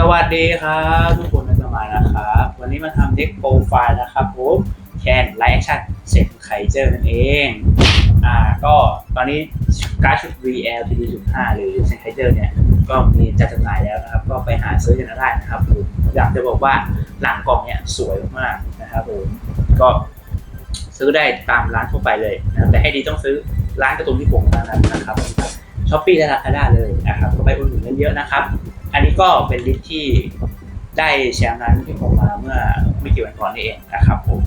สวัสดีครับทุกคนกันมานะครับ วันนี้มาทำเด็กโปรไฟล์นะครับผมแคนไลท์แอคชั่นเซ็ตไคเจอร์นั่นเองอ่าก็ตอนนี้การ์ดชุด VL t d 5หรือเซ็ตไคเจอร์เนี่ย ก็มีจัดจำหน่ายแล้วนะครับ ก็ไปหาซื้อกันได้นะครับผมอยากจะบอกว่าหลังกล่องเนี่ยสวยมากนะครับผมก็ซื้อได้ตามร้านทั่วไปเลยนะแต่ให้ดีต้องซื้อร้านกระตูนที่ผมเท่านั้นนะครับช้อปปี้และลาคาด้าเลยนะครับก็ไปอุดหนุนกันเยอะนะครับ อันนี้ก็เป็นลิสต์ที่ได้แชมป์นั้นที่ผมมาเมื่อไม่กี่วันก่อนนี่เองนะครับผม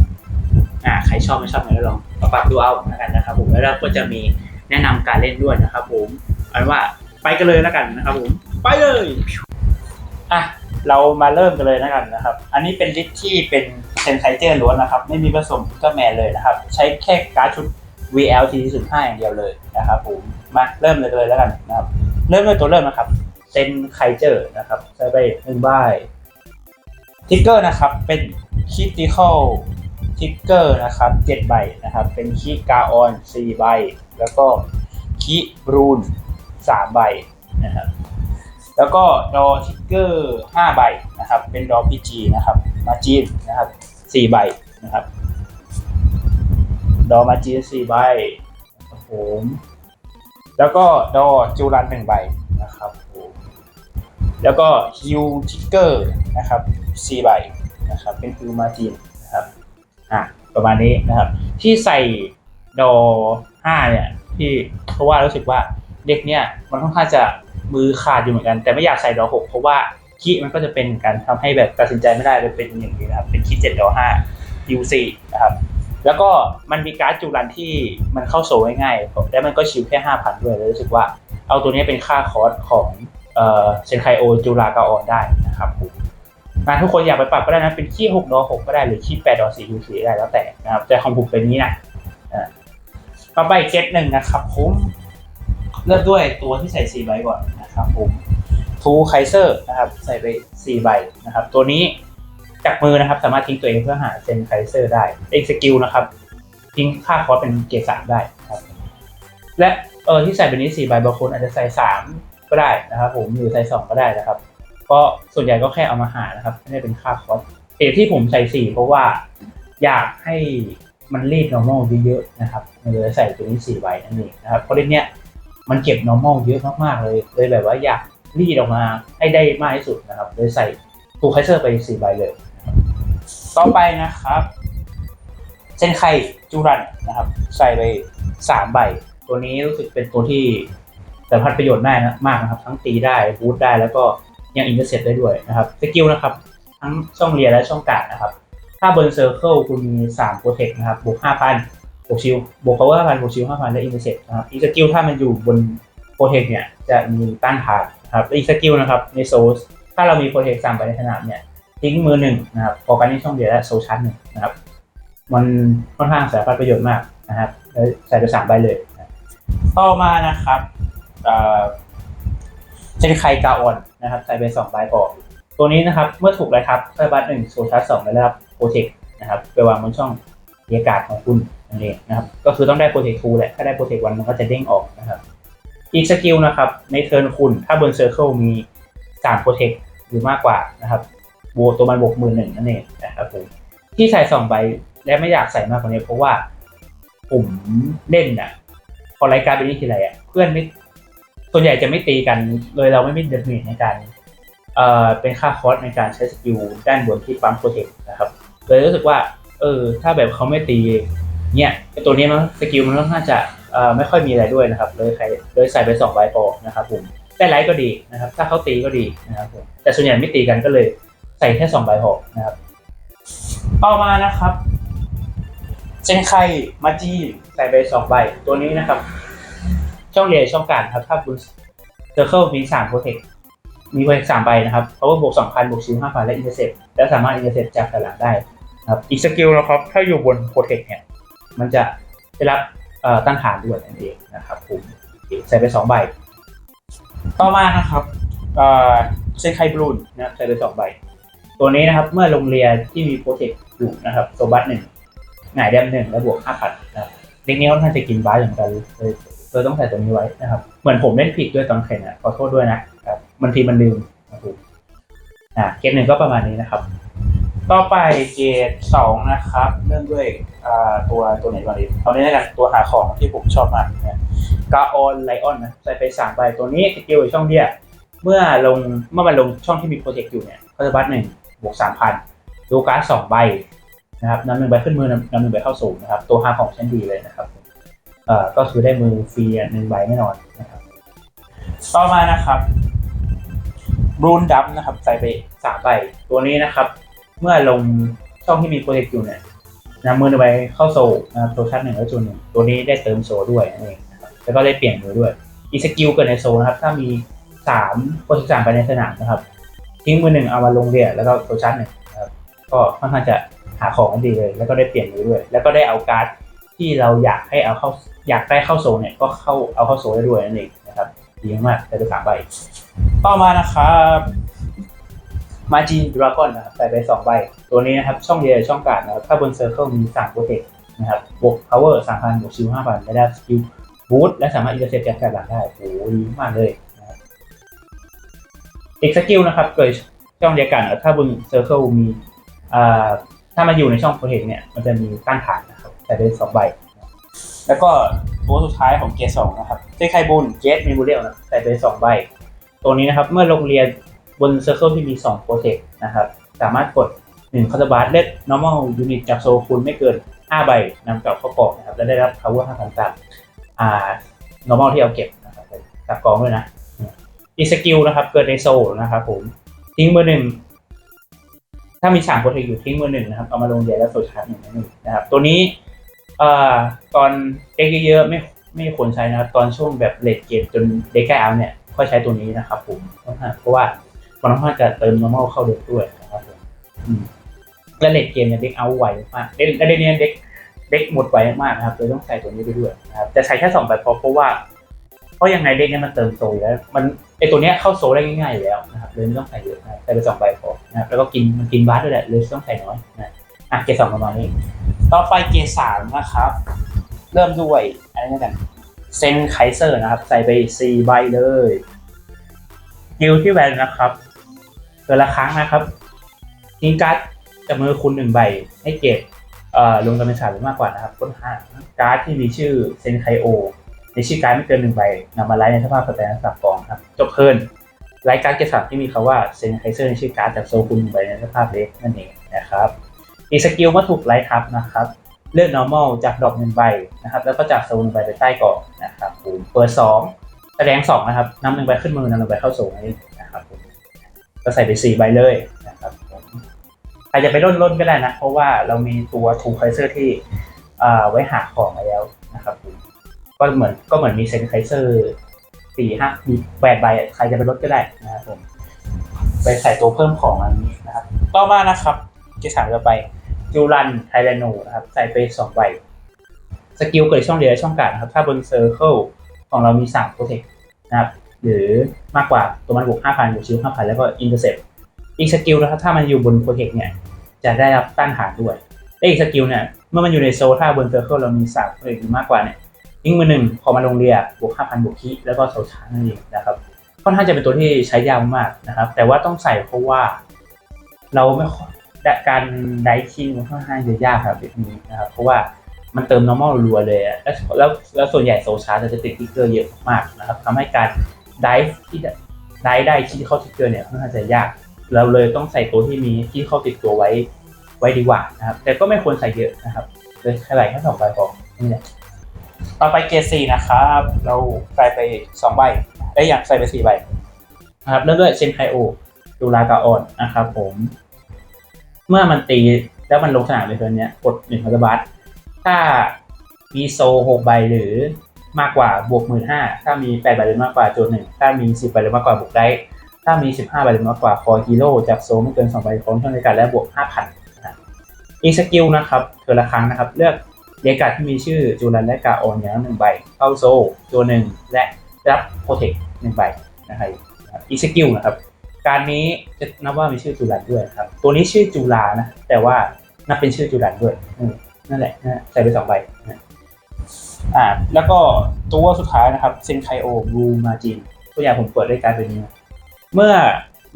อ่าใครชอบไม่ชอบก็ลองมาปรับดูเอาแล้วกันนะครับ ผมแล้วเราก็จะมีแนะนำการเล่นด้วยนะครับ ผมเอันว่าไปกันเลยแล้วกันนะครับ ผมไปเลยอะเรามาเริ่มกันเลยแล้วกันนะครับ อันนี้เป็นลิสต์ที่เป็นเซนไคเจอร์ล้วนนะครับ ไม่มีผสมอุลตร้าแมนเลยนะครับ ใช้แค่การ์ดชุด VLT 15อย่างเดียวเลยนะครับผมมาเริ่มเลยเลยแล้วกันนะครับ เริ่มด้วยตัวเริ่มนะครับ เซนไคเจอร์นะครับใส่ไปหนึ่งใบทิกเกอร์นะครับเป็นคิติคอลทิกเกอร์นะครับเจ็ดใบนะครับ เป็นคิกาออนสี่ใบ แล้วก็คิบรูนสามใบนะครับแล้วก็ดอทิกเกอร์ห้าใบนะครับ เป็นดอพีจีนะครับ มาจีนนะครับสี่ใบนะครับ ดอมาจีนสี่ใบผมแล้วก็ดอจูรันหนึ่งใบนะครับ แล้วก็ฮิวทิกเกอร์นะครับสี่ใบนะครับเป็นฮิวมาจินนะครับอะประมาณนี้นะครับ ที่ใส่ดอห้าเนี่ยที่เพราะว่ารู้สึกว่าเด็กเนี่ยมันค่อนข้างจะมือขาดอยู่เหมือนกัน แต่ไม่อยากใส่ดอหกเพราะว่าคีมันก็จะเป็นการทำให้แบบตัดสินใจไม่ได้เลยเป็นอย่างนี้นะครับ เป็นคีเจ็ดดอห้าฮิวสี่นะครับ แล้วก็มันมีการ์ดจูรันที่มันเข้าโซง่ายๆแล้วมันก็ชิวแค่ห้าพันด้วยเลยรู้สึกว่าเอาตัวนี้เป็นค่าคอร์สของ เอ่อเซนไคโอจูรากาออนได้นะครับผมมาทุกคนอยากไปปรับก็ได้นะ เป็นขี้หกดอหกก็ได้หรือขี้แปดดอสี่ยูสี่ได้แล้วแต่นะครับแต่ของผมเป็นนี้นะอ่าต่อไปเจ็ตหนึ่งนะครับผมเริ่มด้วยตัวที่ใส่สี่ใบก่อนนะครับผมทูไคเซอร์นะครับใส่ไปสี่ใบนะครับ ตัวนี้จากมือนะครับสามารถทิ้งตัวเองเพื่อหาเซนไคเซอร์ได้เอ็กสกิลนะครับทิ้งค่าคอร์สเป็นเกรดสามได้ครับ และเออที่ใส่เป็นนี้สี่ใบบางคนอาจจะใส่สาม ก็ได้นะครับผมหรือใส่สองก็ได้นะครับ ก็ส่วนใหญ่ก็แค่เอามาหานะครับไม่ได้เป็นค่าคอสเหตุที่ผมใส่สี่เพราะว่าอยากให้มันรีด normal เยอะๆนะครับเลยใส่ตัวนี้สี่ใบนั่นเองนะครับเพราะเล่นเนี้ยมันเก็บ normal เยอะมากๆเลยเลยแบบว่าอยากรีดออกมาให้ได้มากที่สุดนะครับเลยใส่ทูไคเซอร์ไปสี่ใบเลย ต่อไปนะครับเส้นไข่จูรันนะครับ ใส่ไปสามใบ ตัวนี้รู้สึกเป็นตัวที่ สารพัดประโยชน์ได้นะมากนะครับทั้งตีได้บูทได้แล้วก็ยังอินเตอร์เซ็ตได้ด้วยนะครับสกิลนะครับทั้งช่องเรียและช่องกาดนะครับ ถ้าเบิร์นเซอร์เคิลคุณมีสามโปรเทคนะครับบวกห้าพันบวกชิลบวกพาวเวอร์ห้าพันบวกชิลห้าพันและอินเตอร์เซ็ตนะครับอีกสกิลถ้ามันอยู่บนโปรเทคเนี่ยจะมีต้านทานนะครับอีกสกิลนะครับในโซลถ้าเรามีโปรเทคสามใบในสนามเนี่ยทิ้งมือหนึ่งนะครับโฟกัสที่ช่องเดียวและโซชันหนึ่งนะครับ มันค่อนข้างสารพัดประโยชน์มากนะครับใส่ไปสามใบเลย ต่อมานะครับ เชนไคกาออนนะครับใส่ไปสองใบก่อนตัวนี้นะครับ เมื่อถูกเลยครับใส่บัตหนึ่งโซชัสสองได้รับโปรเทคนะครับไปวางบนช่องบรรยากาศของคุณนั่นเองนะครับ ก็คือต้องได้โปรเทคทูแหละ ถ้าได้โปรเทควันมันก็จะเด้งออกนะครับ อีกสกิลนะครับ ในเทิร์นคุณถ้าบนเซอร์เคิลมีสามโปรเทคหรือมากกว่านะครับบวกตัวมันบวกหมื่นหนึ่งนั่นเองนะครับผมที่ใส่สองใบและไม่อยากใส่มากกว่านี้เพราะว่าผมเล่นอะพอรายการเป็นนี้ทีไรอะเพื่อนไม่ ส่วนใหญ่จะไม่ตีกันเลยเราไม่มีเดเมจในการเอ่อเป็นค่าคอสในการใช้สกิลด้านบนที่ปั๊มโปรเทคนะครับเลยรู้สึกว่า เออ ถ้าแบบเขาไม่ตีเนี่ยตัวนี้มันสกิลมันค่อนข้างจะเอ่อไม่ค่อยมีอะไรด้วยนะครับ เลยใครเลยใส่ไปสองใบพอนะครับผมได้ไลท์ก็ดีนะครับ ถ้าเขาตีก็ดีนะครับผมแต่ส่วนใหญ่ไม่ตีกันก็เลยใส่แค่สองใบหกนะครับต่อมานะครับเซนไคมาจีใส่ไปสองใบตัวนี้นะครับ ช่องเรียช่องการครับถ้าบุญเซอร์เคิลมีสามโปรเทคมีโปรเทคสามใบนะครับเพราะว่าบวกสองพันบวกชิวห้าพันและอินเตอร์เซ็ตและสามารถอินเตอร์เซ็ตจากตลาดได้นะครับอีกสกิลนะครับถ้าอยู่บนโปรเทคเนี่ยมันจะได้รับเอ่อต้านทานด้วยนั่นเองนะครับผมใส่ไปสองใบ ต่อมานะครับเซนไคบลูนนะครับใส่ไปสองใบ ตัวนี้นะครับเมื่อลงเรียที่มีโปรเทคอยู่นะครับโซบัสหนึ่งหงายแดมหนึ่งและบวกห้าพันนะครับเด็กนี้ค่อนข้างจะกินบ้าอย่างกันเลย เลยต้องใส่ตัวนี้ไว้นะครับเหมือนผมเล่นผิดด้วยตอนแข่งอะขอโทษด้วยนะครับบางทีมันลืมนะครับอ่าเกรดหนึ่งก็ประมาณนี้นะครับ ต่อไปเกรดสองนะครับ เริ่มด้วยอ่าตัวตัวไหนก่อนดีเอาเนี้แล้วกันตัวหาของที่ผมชอบมากนะกาออนไลออนนะใส่ไปสามใบตัวนี้สกิลอยู่ช่องเดียเมื่อลงเมื่อมันลงช่องที่มีโปรเจกต์อยู่เนี่ยก็จะบัตหนึ่งบวกสามพันดูการ์ดสองใบนะครับนำหนึ่งใบขึ้นมือนำนำหนึ่งใบเข้าสูงนะครับ ตัวหาของชั้นดีเลยนะครับ ก็คือได้มือฟรีหนึ่งใบแน่นอนนะครับต่อมานะครับรูนดัมนะครับใส่ไปสามใบตัวนี้นะครับ เมื่อลงช่องที่มีโปรเจกต์อยู่เนี่ยนำมือหนึ่งใบเข้าโซลนะครับตัวชัดหนึ่งแล้วจุดหนึ่งตัวนี้ได้เติมโซด้วยนั่นเองนะครับแล้วก็ได้เปลี่ยนมือด้วย อีสกิลเกิดในโซนะครับ ถ้ามีสามโปรเจกต์สามไปในสนามนะครับ ทิ้งมือหนึ่งเอามาลงเรียแล้วก็ตัวชัดหนึ่งนะครับก็ค่อนข้างจะหาของกันดีเลย แล้วก็ได้เปลี่ยนมือด้วย แล้วก็ได้เอาการ์ด ที่เราอยากให้เอาเข้าอยากได้เข้าโซลเนี่ยก็เข้าเอาเข้าโซลได้ด้วยนั่นเองนะครับดีมากๆได้ไปสามใบต่อมานะครับมาจีนดราก้อนนะครับใส่ไปสองใบ ตัวนี้นะครับ ช่องเดียวช่องการ์ดนะครับ ถ้าบนเซอร์เคิลมีสามโปรเทคนะครับบวก power สามพันบวกชิลห้าพันได้สกิลบูทและสามารถอินเตอร์เซ็ปจากแถบหลังได้โอ้โหดีมากเลยนะครับอีกสกิลนะครับเกิดช่องเดียวกันถ้าบนเซอร์เคิลมีอ่าถ้ามันอยู่ในช่องโปรเทคเนี่ยมันจะมีต้านทานนะ ครับใส่ไปสองใบ แล้วก็ตัวสุดท้ายของเกรดสองนะครับเจไคบุนเจสมีบูเรียลนะใส่ไปสองใบ ตัวนี้นะครับ เมื่อลงเรียนบนเซอร์เคิลที่มี2โปรเทคนะครับ สามารถกด1คาร์บาร์เล็ด normal unit จากโซคูณไม่เกิน 5 ใบนำกลับเข้ากองนะครับ และได้รับ power 5,000ตามอ่า normal ที่เอาเก็บนะครับจากกองด้วยนะอีสกิลนะครับ เกิดในโซนะครับผม ทิ้งมือหนึ่งถ้ามี3โปรเทคอยู่ทิ้งมือหนึ่งนะครับ เอามาลงเรียแล้วโซชาร์จหนึ่งนั่งนะครับ ตัวนี้ อ่อตอนเด็กเยอะๆไม่ไม่ควรใช้นะครับตอนช่วงแบบเลดเกมจนเด็กใกล้เอาเนี่ยค่อยใช้ตัวนี้นะครับผมเพราะว่ามันค่อนข้างจะเติม normal เข้าเด็กด้วยนะครับผมและเลดเกมเนี่ยเด็กเอาไวมากเด็กและเด็กเนี่ยเด็กเด็กหมดไวมากนะครับเลยต้องใส่ตัวนี้ไปด้วยนะครับจะใช้แค่สองใบพอเพราะว่าเพราะยังไงเด็กเนี่ยมันเติมโซอยู่แล้ว มันไอตัวเนี้ยเข้าโซได้ง่ายๆอยู่แล้วนะครับเลยไม่ต้องใส่เยอะนะใส่ไปสองใบพอนะครับแล้วก็กินมันกินบาสด้วยแหละเลยต้องใส่น้อยนะ อะเกรดสองประมาณนี้ ต่อไปเกรดสามนะครับ เริ่มด้วยอะไรกันเซนไคเซอร์นะครับ ใส่ไปสี่ใบเลยกิลที่แวนนะครับเดือนละครั้งนะครับทิ้งการ์ดจากมือคุณหนึ่งใบ ให้เก็บเอ่อลงตำแหน่งสามหรือมากกว่านะครับค้นหาการ์ดที่มีชื่อเซนไคโอในชื่อการ์ดไม่เกินหนึ่งใบนำมาไลฟ์ในสภาพสแตนสับกองครับจบเทิร์นไลฟ์การ์ดเกสามที่มีคาว่าเซนไคเซอร์ในชื่อการ์ดจากโซคุณหนึ่งใบในสภาพเล็กนั่นเองนะครับ อีสกิลเมื่อถูกไลฟ์ทับนะครับ เลือก normal จากดอกหนึ่งใบนะครับ แล้วก็จากโซนใบไปใต้เกาะนะครับผมเปิดสองแสดงสองนะครับนำหนึ่งใบขึ้นมือนำหนึ่งใบเข้าโซนนี้นะครับผมก็ใส่ไปสี่ใบเลยนะครับผมใครจะไปล่นล่นก็ได้นะ เพราะว่าเรามีตัวทูไคเซอร์ที่อ่าไว้หาของมาแล้วนะครับผมก็เหมือนก็เหมือนมีเซนไคเซอร์สี่ห้ามีแปดใบใครจะไปลดก็ได้นะครับผมไปใส่ตัวเพิ่มของอันนี้นะครับ ต่อมานะครับเกสามจะไป จูรันไทแรโนนะครับ ใส่ไปสองใบ สกิลเกิดช่องเดียวช่องกางนะครับ ถ้าบนเซอร์เคิลของเรามีสามโปรเทคนะครับ หรือมากกว่าตัวมันบวกห้าพันบวกชิลห้าพันแล้วก็อินเตอร์เซปอีกสกิลนะครับ ถ้ามันอยู่บนโปรเทคเนี่ยจะได้รับต้านทานด้วยและอีกสกิลเนี่ยเมื่อมันอยู่ในโซลถ้าบนเซอร์เคิลเรามีสามโปรเทคหรือมากกว่าเนี่ยทิ้งมือหนึ่งพอมาลงเรียบวกห้าพันบวกคีแล้วก็โซชานั่นเองนะครับค่อนข้างจะเป็นตัวที่ใช้ยากมากนะครับ แต่ว่าต้องใส่เพราะว่า เราไม่ การได้คิงมันค่อนข้างจะยากครับแบบนี้นะครับเพราะว่ามันเติม normal รัวเลยอะแล้วแล้วแล้วส่วนใหญ่โซชาร์จะติดทิกเกอร์เยอะมากนะครับทำให้การได้ที่ได้ได้ที่เข้าทิกเกอร์เนี่ยค่อนข้างจะยาก เราเลยต้องใส่ตัวที่มีที่เข้าติดตัวไว้ไว้ดีกว่านะครับ แต่ก็ไม่ควรใส่เยอะนะครับเลยแค่ไหลแค่สองใบพอนี่แหละต่อไปเกสี่นะครับ เราใส่ไปสองใบไอ้อยากใส่ไปสี่ใบนะครับเริ่มด้วยเซนไคโอดูลากาออนนะครับผม เมื่อมันตีแล้วมันลงสนามในเทิร์นเนี้ยกดหนึ่งพันบาทถ้ามีโซหกใบหรือมากกว่าบวกหมื่นห้าถ้ามีแปดใบหรือมากกว่าโจนหนึ่งถ้ามีสิบใบหรือมากกว่าบวกได้ ถ้ามีสิบห้าใบหรือมากกว่าคอกิโลจากโซไม่เกินสองใบของช่องในการและบวกห้าพันอีกสกิลนะครับเทอละครั้งนะครับ เลือกเรียกาที่มีชื่อจูรันและกาโอนอย่างหนึ่งใบ เข้าโซตัวหนึ่งและรับโปรเทคหนึ่งใบนะครับอีกสกิลนะครับ การนี้จะนับว่ามีชื่อจุลันด้วยครับ ตัวนี้ชื่อจุลานะ แต่ว่านับเป็นชื่อจุลันด้วยนั่นแหละนะใส่ไปสองใบนะอ่า แล้วก็ตัวสุดท้ายนะครับเซนไคโอบลูมาจินตัวอย่างผมเปิดด้วยการเป็นนี้ เมื่อ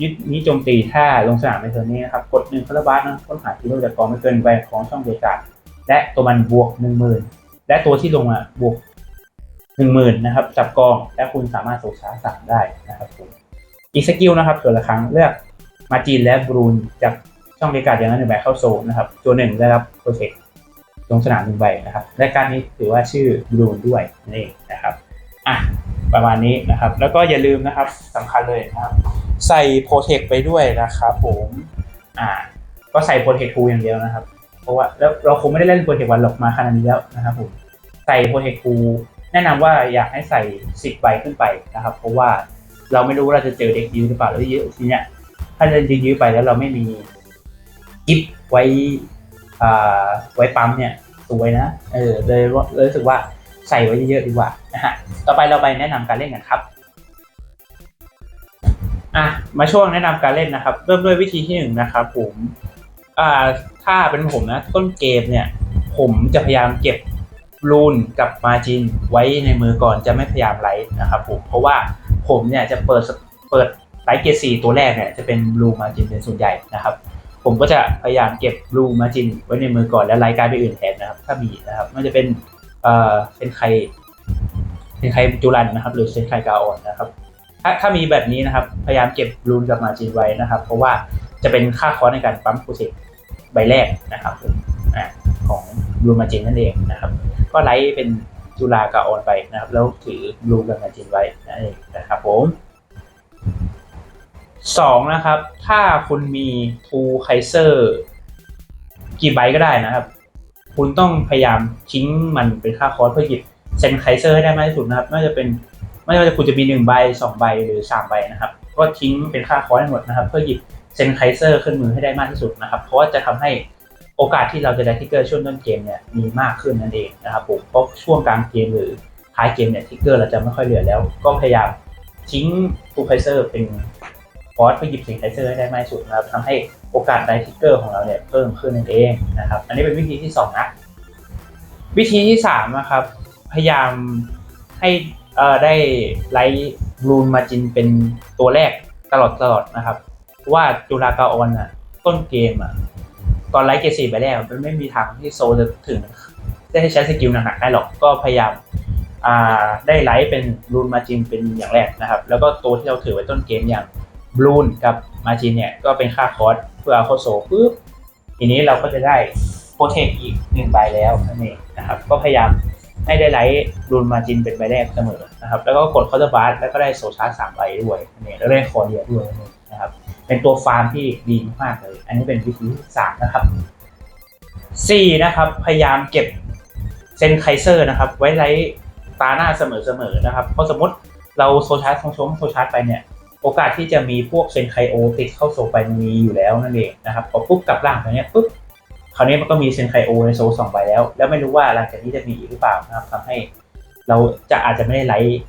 ยึดนี้โจมตีถ้าลงสนามในเทอร์นนี้นะครับกดหนึ่งคาราบาสนะค้นหาทีโร่จากกองไม่เกินแวนของช่องเดกาและตัวมันบวกหนึ่งหมื่นและตัวที่ลงอะบวกหนึ่งหมื่นนะครับจับกองและคุณสามารถโซชาร์จสามได้นะครับผม อีกสกิลนะครับเกิดละครั้งเลือกมาจีนและบรูนจากช่องเดกาอย่างนั้นหนึ่งใบเข้าโซนนะครับ ตัวหนึ่งได้รับโปรเทคลงสนามหนึ่งใบนะครับและการนี้ถือว่าชื่อบรูนด้วยนั่นเองนะครับอะประมาณนี้นะครับ แล้วก็อย่าลืมนะครับสำคัญเลยนะครับ ใส่โปรเทคไปด้วยนะครับผมอ่าก็ใส่โปรเทคทูอย่างเดียวนะครับ เพราะว่าแล้วเราคงไม่ได้เล่นโปรเทควันหรอกมาขนาดนี้แล้วนะครับผมใส่โปรเทคทูแนะนำว่าอยากให้ใส่สิบใบขึ้นไปนะครับ เพราะว่า เราไม่รู้ว่าเราจะเจอเด็กยื้อหรือเปล่าแล้วยื้อทีเนี้ยถ้าจะยื้อไปแล้วเราไม่มีกิฟไว้อ่าไว้ปั๊มเนี่ยสวยนะเออเลยเลยรู้สึกว่าใส่ไว้เยอะๆดีกว่านะฮะต่อไปเราไปแนะนำการเล่นกันครับอะมาช่วงแนะนำการเล่นนะครับ เริ่มด้วยวิธีที่หนึ่งนะครับผมอ่าถ้าเป็นผมนะต้นเกมเนี่ย ผมจะพยายามเก็บรูนกับมาจินไว้ในมือก่อนจะไม่พยายามไลท์นะครับผมเพราะว่า ผมเนี่ยจะเปิดเปิดไลท์เกรดสี่ตัวแรกเนี่ยจะเป็นบลูมาจินเป็นส่วนใหญ่นะครับผมก็จะพยายามเก็บบลูมาจินไว้ในมือก่อนแล้วไลท์การไปอื่นแทนนะครับ ถ้ามีนะครับม่ว่าจะเป็นเอ่อเป็นใครเป็นใครจุลันนะครับหรือเป็นใครกาออนนะครับถ้าถ้ามีแบบนี้นะครับ พยายามเก็บรูนกับมาจินไว้นะครับ เพราะว่าจะเป็นค่าคอสในการปั๊มโปรเทคใบแรกนะครับของรูนมาจินนั่นเองนะครับ ก็ไลท์เป็น จุฬากาออนไปนะครับ แล้วถือรูกับมาจินไว้นั่นเองนะครับผมสองนะครับ ถ้าคุณมีทูไคเซอร์กี่ใบก็ได้นะครับ คุณต้องพยายามทิ้งมันเป็นค่าคอสเพื่อหยิบเซนไคเซอร์ให้ได้มากที่สุดนะครับไม่ว่าจะเป็นไม่ว่าจะคุณจะมีหนึ่งใบสองใบหรือสามใบนะครับ ก็ทิ้งเป็นค่าคอร์สให้หมดนะครับ เพื่อหยิบเซนไคเซอร์ขึ้นมือให้ได้มากที่สุดนะครับ เพราะว่าจะทำให้ โอกาสที่เราจะได้ทิกเกอร์ช่วงต้นเกมเนี่ยมีมากขึ้นนั่นเองนะครับผมเพราะช่วงกลางเกมหรือท้ายเกมเนี่ยทิกเกอร์เราจะไม่ค่อยเหลือแล้ว ก็พยายามทิ้งทูไคเซอร์เป็นคอร์สเพื่อหยิบเซนไคเซอร์ให้ได้มากที่สุดนะครับทำให้โอกาสได้ทิกเกอร์ของเราเนี่ยเพิ่มขึ้นนั่นเองนะครับ อันนี้เป็นวิธีที่สองนะวิธีที่สามนะครับพยายามให้เอ่อได้ไลท์บลูนมาจินเป็นตัวแรกตลอดตลอดนะครับว่าจุฬากาออนอะต้นเกมอะ ตอนไลท์เกรดสี่ไปแล้วมันไม่มีทางที่โซจะถึงได้ให้ใช้สกิลหนักๆได้หรอกก็พยายามอ่าได้ไลท์เป็นบลูนมาจินเป็นอย่างแรกนะครับ แล้วก็ตัวที่เราถือไว้ต้นเกมอย่างบลูนกับมาจินเนี่ยก็เป็นค่าคอสเพื่อเอาเข้าโซปุ๊บทีนี้เราก็จะได้โปรเทคอีกหนึ่งใบแล้วนั่นเองนะครับ ก็พยายามให้ได้ไลท์รูนมาจินเป็นใบแรกเสมอนะครับ แล้วก็กดเคาน์เตอร์บาร์แล้วก็ได้โซชาร์สามใบด้วยนี่แล้วได้คอเดียด้วยนะครับ เป็นตัวฟาร์มที่ดีมากๆเลย อันนี้เป็นวิธีที่สามนะครับสี่นะครับ พยายามเก็บเซนไคเซอร์นะครับ ไว้ไลท์ตาหน้าเสมอๆนะครับ เพราะสมมติเราโซชาร์สชงโซชาร์สไปเนี่ย โอกาสที่จะมีพวกเซนไคโอติดเข้าโซไปมีอยู่แล้วนั่นเองนะครับพอปุ๊บกลับล่างตรงนี้ปุ๊บคราวนี้มันก็มีเซนไคโอในโซสองใบแล้ว แล้วไม่รู้ว่าหลังจากนี้จะมีอีกหรือเปล่านะครับทำให้เราจะอาจจะไม่ได้ไลท์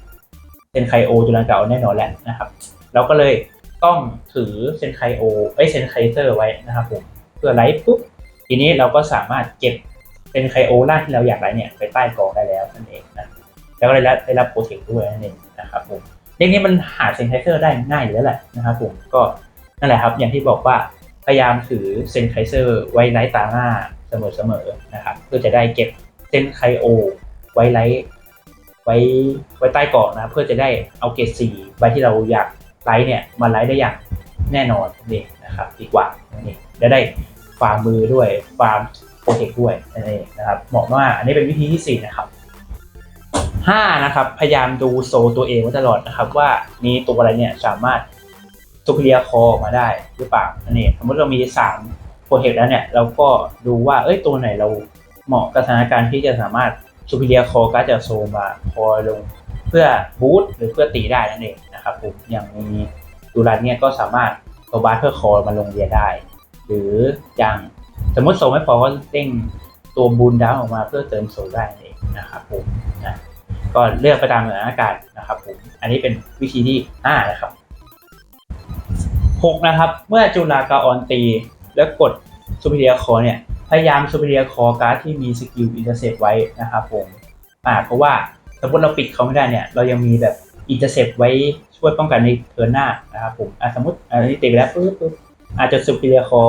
เซนไคโอจุลันเก่าแน่นอนแหละนะครับ เราก็เลย ต้องถือเซนไคโอไอเซนไคเซอร์ไว้นะครับผมเพื่อไลท์ปุ๊บทีนี้เราก็สามารถเก็บเซนไคโอล่าที่เราอยากไลท์เนี่ยไปใต้กองได้แล้วนั่นเองนะแล้วก็ได้รับได้รับโปรเทคด้วยนั่นเองนะครับผมเรื่องนี้มันหาเซนไคเซอร์ได้ง่ายอยู่แล้วแหละนะครับผมก็นั่นแหละครับอย่างที่บอกว่าพยายามถือเซนไคเซอร์ไว้ไลท์ตาหน้าเสมอๆนะครับเพื่อจะได้เก็บเซนไคโอไว้ไลท์ไว้ไว้ใต้กองนะเพื่อจะได้เอาเกรดสี่ใบที่เราอยาก ไลท์เนี่ยมาไลท์ได้อย่างแน่นอนนี่นะครับดีกว่านี่จะได้ฟาร์มมือด้วยฟาร์มโปรเทคด้วยนั่นเองนะครับเหมาะมากอันนี้เป็นวิธีที่สี่นะครับห้านะครับ พยายามดูโซตัวเองไว้ตลอดนะครับ ว่ามีตัวอะไรเนี่ยสามารถซูเปอร์เรียคอออกมาได้หรือเปล่านั่นเองสมมติเรามี 3 โปรเทคแล้วเนี่ยเราก็ดูว่าเอ้ยตัวไหนเราเหมาะกับสถานการณ์ที่จะสามารถซูเปอร์เรียคอการจากโซมาคอลงเพื่อบูตหรือเพื่อตีได้นั่นเอง นะครับผมอย่างมีดูรันเนี่ยก็สามารถโซบาร์เพื่อคอมาลงเรียได้ หรืออย่างสมมติโซไม่พอก็เด้งตัวบูนดาวออกมาเพื่อเติมโซได้เองนะครับผมนะก็เลือกไปตามสถานการณ์นะครับผมอันนี้เป็นวิธีที่ห้านะครับหกนะครับ เมื่อจุฬากาออนตีแล้วกดซูเปเรียคอเนี่ยพยายามซูเปเรียคอการ์ดที่มีสกิลอินเตอร์เซปไว้นะครับผมอ่าเพราะว่าสมมติเราปิดเขาไม่ได้เนี่ย เรายังมีแบบ อินเตอร์เซปไว้ช่วยป้องกันในเทิร์นหน้านะครับผมอะสมมติอันนี้ตีไปแล้วปุ๊บปุ๊บอาจจะสุพิเรียคอ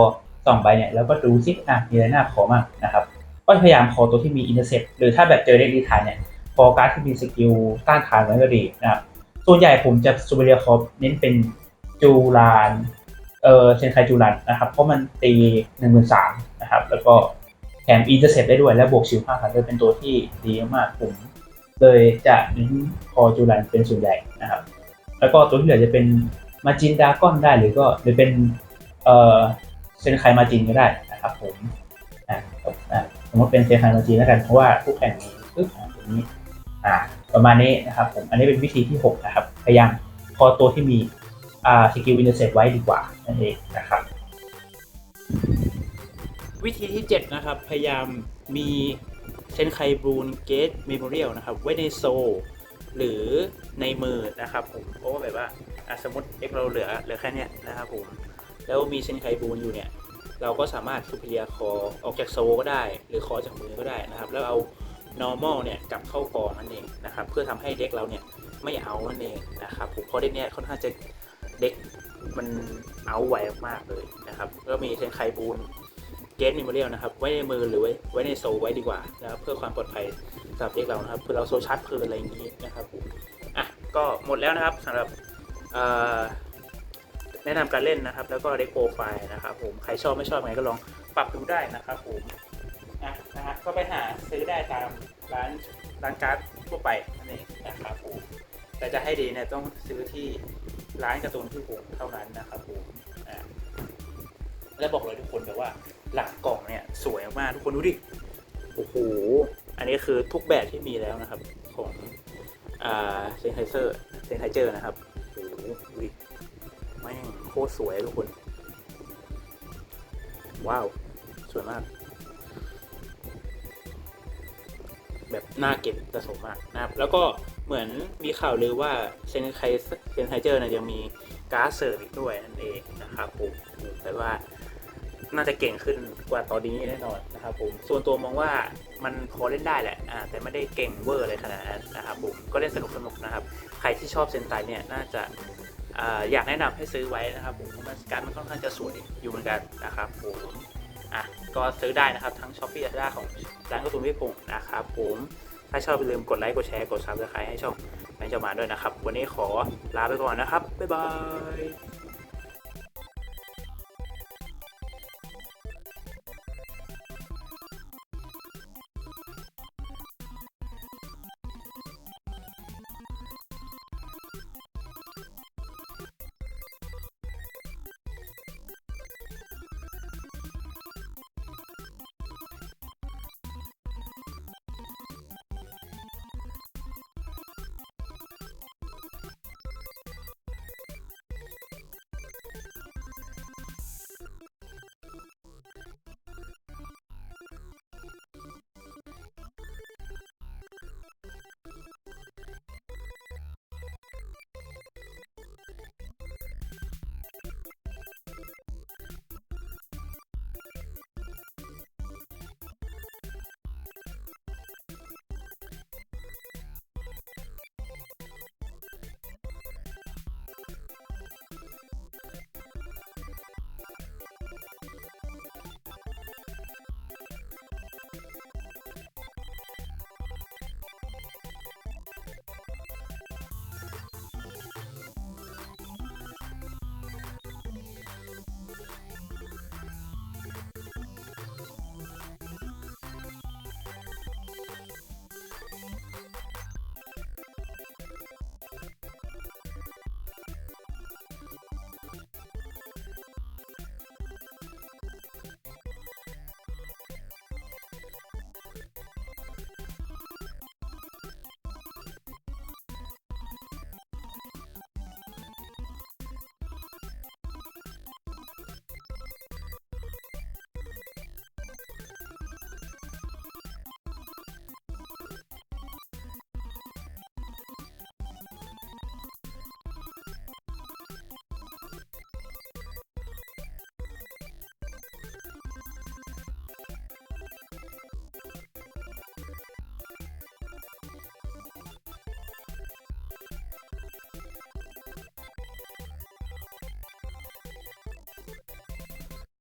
สองใบเนี่ยแล้วก็ดูซิอะมีอะไรน่าขอมากนะครับก็พยายามขอตัวที่มีอินเตอร์เซปหรือถ้าแบบเจอเด็กดีทานเนี่ยพอการดที่มีสกิลต้านทานไว้ก็ดีนะครับส่วนใหญ่ผมจะซูเปอร์เรียคอเน้นเป็นจูรานเออเซนไคจูรันนะครับ เพราะมันตีหนึ่งหมื่นสามนะครับ แล้วก็แถมอินเตอร์เซปได้ด้วย และบวกชิวห้าพันด้วยเป็นตัวที่ดีมากผม เลยจะเน้นคอจูรันเป็นส่วนใหญ่นะครับ แล้วก็ตัวที่เหลือจะเป็นมาจินดากอนได้หรือก็หรือเป็นเออเซนไคมาจินก็ได้นะครับผมอ่าอ่าสมมติเป็นเซนไคมาจินแล้วกันเพราะว่าคู่แข่งมีปึ๊บตรงนี้อ่าประมาณนี้นะครับผมอันนี้เป็นวิธีที่ 6 นะครับ พยายามพอตัวที่มีอ่าสกิลอินเตอร์เซปไว้ดีกว่านั่นเองนะครับ วิธีที่ 7 นะครับ พยายามมี เซนไคบรูนเกตเมมโมเรียลนะครับ ไว้ในโซลหรือในมือนะครับผมเพราะว่าแบบว่าสมมติเอ็กเราเหลือเหลือแค่นี้นะครับผม แล้วมีเซนไคบูนอยู่เนี่ย เราก็สามารถสุพเรียคอออกจากโซลก็ได้ หรือคอจากมือก็ได้นะครับ แล้วเอา normal เนี่ยกลับเข้ากองนั่นเองนะครับ เพื่อทำให้เด็กเราเนี่ยไม่เอานั่นเองนะครับผมเพราะเด็กเนี่ยค่อนข้างจะเด็กมันเอาไวมากเลยนะครับแล้วมีเซนไคบูน เกตนิมเรียลนะครับ ไว้ในมือหรือไว้ไว้ในโซไว้ดีกว่านะครับเพื่อความปลอดภัยสำหรับเด็กเรานะครับเพื่อเราโซชาร์จเพลินอะไรอย่างนี้นะครับผมอะก็หมดแล้วนะครับสำหรับแนะนำการเล่นนะครับ แล้วก็เด็กโปรไฟล์นะครับผมใครชอบไม่ชอบไงก็ลองปรับดูได้นะครับผมอะนะฮะก็ไปหาซื้อได้ตามร้านร้านการ์ดทั่วไปนั่นเองนะครับผมแต่จะให้ดีเนี่ยต้องซื้อที่ร้านการ์ตูนที่ผมเท่านั้นนะครับผมอะและบอกเลยทุกคนแบบว่า หลังกล่องเนี่ยสวยมากทุกคนดูดิ โอ้โห อันนี้คือทุกแบบที่มีแล้วนะครับ ของอ่าเซนไฮเซอร์เซนไฮเจอร์นะครับ โอ้โหดูดิแม่งโคตรสวยทุกคน ว้าว สวยมาก แบบน่าเก็บสะสมมากนะครับ แล้วก็เหมือนมีข่าวลือว่าเซนไคเซนไฮเจอร์เนี่ยยังมีการ์ดเสริมอีกด้วยนั่นเองนะครับผมแต่ว่า น่าจะเก่งขึ้นกว่าตอนนี้แน่นอนนะครับผมส่วนตัวมองว่ามันพอเล่นได้แหละอ่าแต่ไม่ได้เก่งเวอร์อะไรขนาดนั้นนะครับผมก็เล่นสนุกสนุกนะครับ ใครที่ชอบเซนไตเนี่ยน่าจะอยากแนะนำให้ซื้อไว้นะครับผมเพราะมันการดมันค่อนข้างจะสวยอยู่เหมือนกันนะครับผมอะก็ซื้อได้นะครับทั้งช้อปปี้และด้าของร้านกร์ตูนวิพงศ์นะครับผมถ้าชอบอย่าลืมกดไลค์กดแชร์กดซับสไครต์ให้ช่องแมงเจ้ามาด้วยนะครับ วันนี้ขอลาไปก่อนนะครับ บ๊ายบาย